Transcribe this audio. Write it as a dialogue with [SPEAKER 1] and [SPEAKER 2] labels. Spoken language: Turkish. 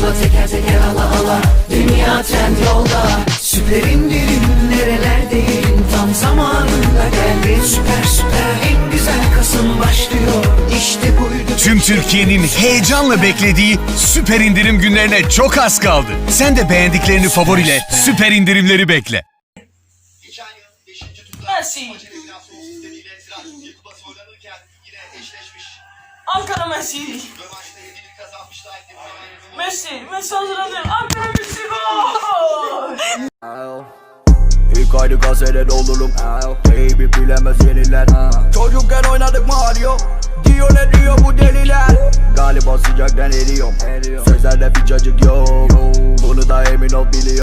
[SPEAKER 1] yolla teker teker ala ala Dünya trend yolda Süper indirim nerelerdeyim Tam zamanında geldin Süper süper en güzel Kasım başlıyor İşte buydu
[SPEAKER 2] Tüm Türkiye'nin heyecanla beklediği süper indirim günlerine çok az kaldı. Sen de beğendiklerini favoriyle süper indirimleri bekle.
[SPEAKER 3] Geçen yıl 5. turda
[SPEAKER 4] Messi.
[SPEAKER 3] Federasyonu sistemiyle Ziraat Kupası oynanırken yine eşleşmiş.
[SPEAKER 4] Ankara Messi.
[SPEAKER 3] Rövanşta yedilik kazanmışlar.
[SPEAKER 4] Messi. Messi hazırladı. Ankara Messi gol.
[SPEAKER 5] İlk aylık gazelen olurum Teybi bilemez yeniler Çocukken oynadık Mario Diyor ne diyor bu deliler Galiba sıcaktan eriyorum Sözlerde bir cacık yok Bunu da emin ol biliyor